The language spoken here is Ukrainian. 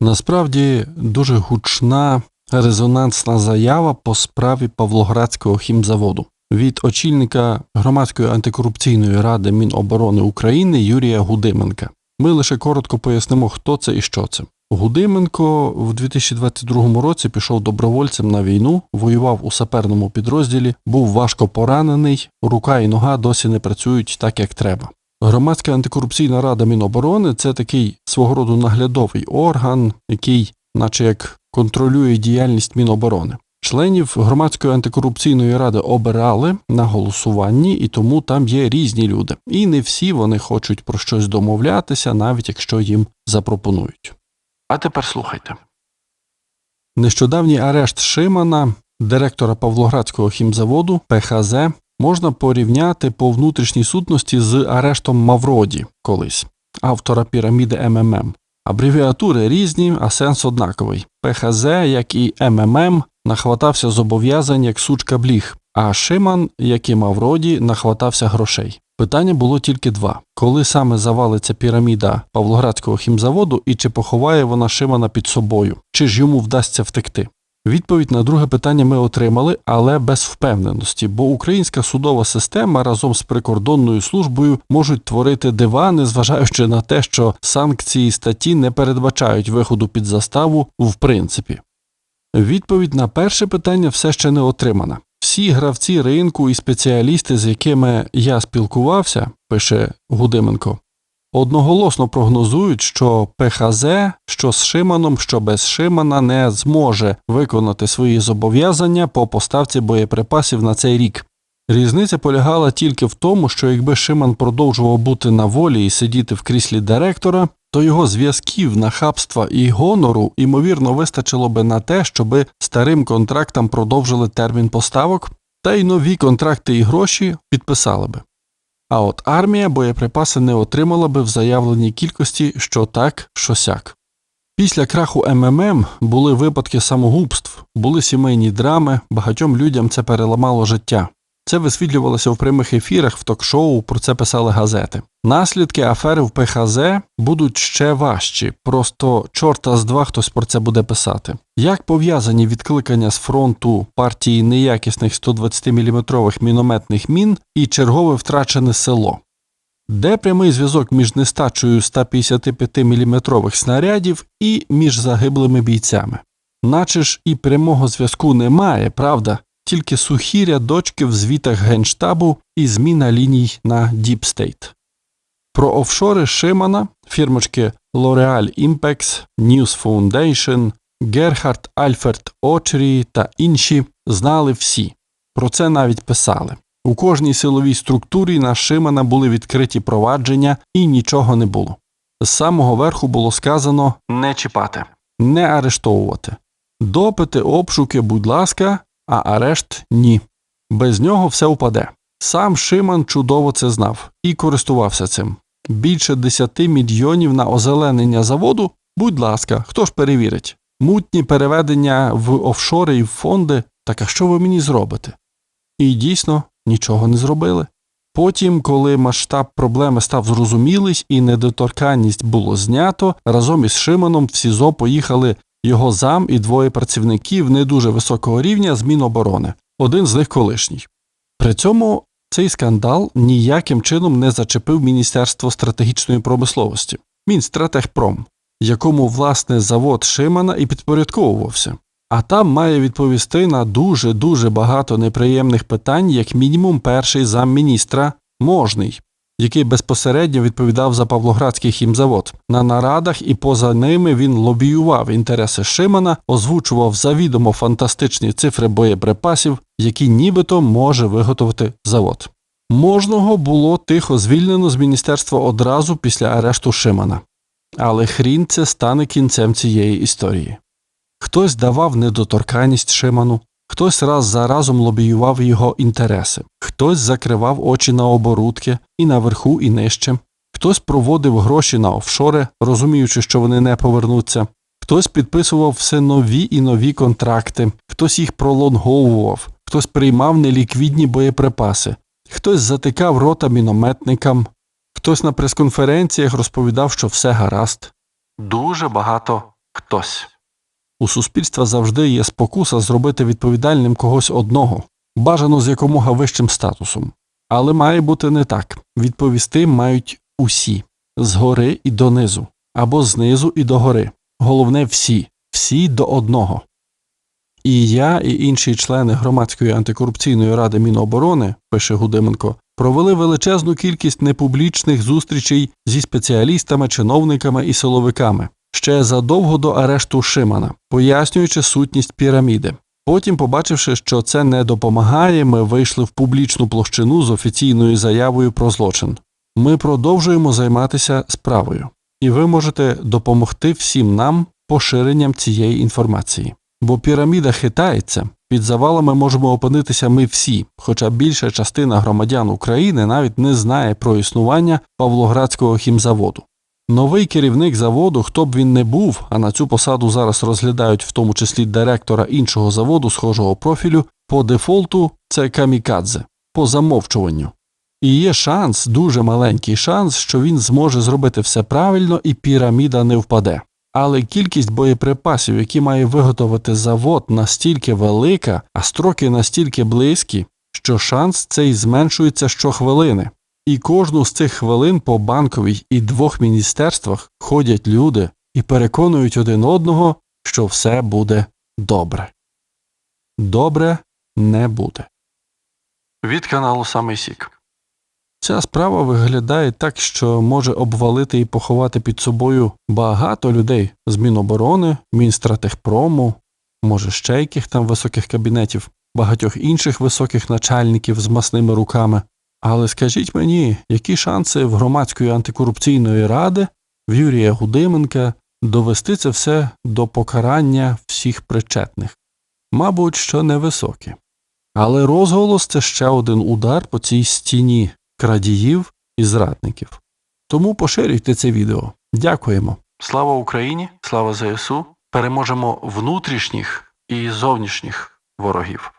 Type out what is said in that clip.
Насправді дуже гучна резонансна заява по справі Павлоградського хімзаводу від очільника громадської антикорупційної ради Міноборони України Юрія Гудименка. Ми лише коротко пояснимо, хто це і що це. Гудименко в 2022 році пішов добровольцем на війну, воював у саперному підрозділі, був важко поранений, рука і нога досі не працюють так, як треба. Громадська антикорупційна рада Міноборони це такий свого роду наглядовий орган, який, наче як контролює діяльність Міноборони. Членів громадської антикорупційної ради обирали на голосуванні, і тому там є різні люди. І не всі вони хочуть про щось домовлятися, навіть якщо їм запропонують. А тепер слухайте. Нещодавній арешт Шимана, директора Павлоградського хімзаводу ПХЗ, можна порівняти по внутрішній сутності з арештом Мавроді колись, автора піраміди МММ. Абревіатури різні, а сенс однаковий. ПХЗ, як і МММ, нахватався зобов'язань як сучка бліг, а Шиман, як і Мавроді, нахватався грошей. Питання було тільки два: коли саме завалиться піраміда Павлоградського хімзаводу і чи поховає вона Шимана під собою, чи ж йому вдасться втекти? Відповідь на друге питання ми отримали, але без впевненості, бо українська судова система разом з прикордонною службою можуть творити дива, незважаючи на те, що санкції статті не передбачають виходу під заставу в принципі. Відповідь на перше питання все ще не отримана. Всі гравці ринку і спеціалісти, з якими я спілкувався, пише Гудименко, одноголосно прогнозують, що ПХЗ, що з Шиманом, що без Шимана, не зможе виконати свої зобов'язання по поставці боєприпасів на цей рік. Різниця полягала тільки в тому, що якби Шиман продовжував бути на волі і сидіти в кріслі директора, то його зв'язків, нахабства і гонору ймовірно вистачило би на те, щоби старим контрактам продовжили термін поставок, та й нові контракти і гроші підписали би. А от армія боєприпаси не отримала би в заявленій кількості що так, що сяк. Після краху МММ були випадки самогубств, були сімейні драми, багатьом людям це переламало життя. Це висвітлювалося в прямих ефірах, в ток-шоу, про це писали газети. Наслідки афери в ПХЗ будуть ще важчі, просто чорта з два хтось про це буде писати. Як пов'язані відкликання з фронту партії неякісних 120-мм мінометних мін і чергове втрачене село? Де прямий зв'язок між нестачею 155-мм снарядів і між загиблими бійцями? Наче ж і прямого зв'язку немає, правда? Тільки сухі рядочки в звітах Генштабу і зміна ліній на State. Про офшори Шимана, фірмочки L'Oreal Impex, News Foundation, Gerhard Альферт Очрі та інші знали всі. Про це навіть писали. У кожній силовій структурі на Шимана були відкриті провадження і нічого не було. З самого верху було сказано не чіпати, не арештовувати. Допити, обшуки, будь ласка, а арешт ні. Без нього все впаде. Сам Шиман чудово це знав і користувався цим. Більше 10 мільйонів на озеленення заводу, будь ласка, хто ж перевірить? Мутні переведення в офшори і в фонди, так а що ви мені зробите? І дійсно нічого не зробили. Потім, коли масштаб проблеми став зрозумілий і недоторканність було знято, разом із Шиманом в СІЗО поїхали його зам і двоє працівників не дуже високого рівня з Міноборони, один з них колишній. При цьому цей скандал ніяким чином не зачепив Міністерство стратегічної промисловості, Мінстратегпром, якому власне завод Шимана і підпорядковувався. А там має відповісти на дуже дуже багато неприємних питань, як мінімум, перший замміністра можний, який безпосередньо відповідав за Павлоградський хімзавод. На нарадах і поза ними він лобіював інтереси Шимана, озвучував завідомо фантастичні цифри боєприпасів, які нібито може виготовити завод. Можного було тихо звільнено з міністерства одразу після арешту Шимана. Але хрін це стане кінцем цієї історії. Хтось давав недоторканність Шиману, хтось раз за разом лобіював його інтереси, хтось закривав очі на оборудки і наверху, і нижче, хтось проводив гроші на офшори, розуміючи, що вони не повернуться, хтось підписував все нові і нові контракти, хтось їх пролонговував, хтось приймав неліквідні боєприпаси, хтось затикав рота мінометникам, хтось на прес-конференціях розповідав, що все гаразд. Дуже багато хтось. У суспільства завжди є спокуса зробити відповідальним когось одного, бажано з якомога вищим статусом. Але має бути не так. Відповісти мають усі згори і донизу, або знизу і догори. Головне всі, всі до одного. І я, і інші члени громадської антикорупційної ради Міноборони, пише Гудименко, провели величезну кількість непублічних зустрічей зі спеціалістами, чиновниками і силовиками ще задовго до арешту Шимана, пояснюючи сутність піраміди. Потім, побачивши, що це не допомагає, ми вийшли в публічну площину з офіційною заявою про злочин. Ми продовжуємо займатися справою, і ви можете допомогти всім нам поширенням цієї інформації. Бо піраміда хитається, під завалами можемо опинитися ми всі, хоча більша частина громадян України навіть не знає про існування Павлоградського хімзаводу. Новий керівник заводу, хто б він не був, а на цю посаду зараз розглядають в тому числі директора іншого заводу схожого профілю, по дефолту це камікадзе, по замовчуванню. І є шанс, дуже маленький шанс, що він зможе зробити все правильно і піраміда не впаде. Але кількість боєприпасів, які має виготовити завод, настільки велика, а строки настільки близькі, що шанс цей зменшується щохвилини. І кожну з цих хвилин по банковій і двох міністерствах ходять люди і переконують один одного, що все буде добре. Добре не буде. Від каналу Самий Сік. Ця справа виглядає так, що може обвалити і поховати під собою багато людей з Міноборони, Мінстратехпрому, може ще яких там високих кабінетів, багатьох інших високих начальників з масними руками. Але скажіть мені, які шанси в громадської антикорупційної ради, в Юрія Гудименка довести це все до покарання всіх причетних? Мабуть, що невисокі. Але розголос це ще один удар по цій стіні крадіїв і зрадників. Тому поширюйте це відео. Дякуємо. Слава Україні! Слава ЗСУ! Переможемо внутрішніх і зовнішніх ворогів.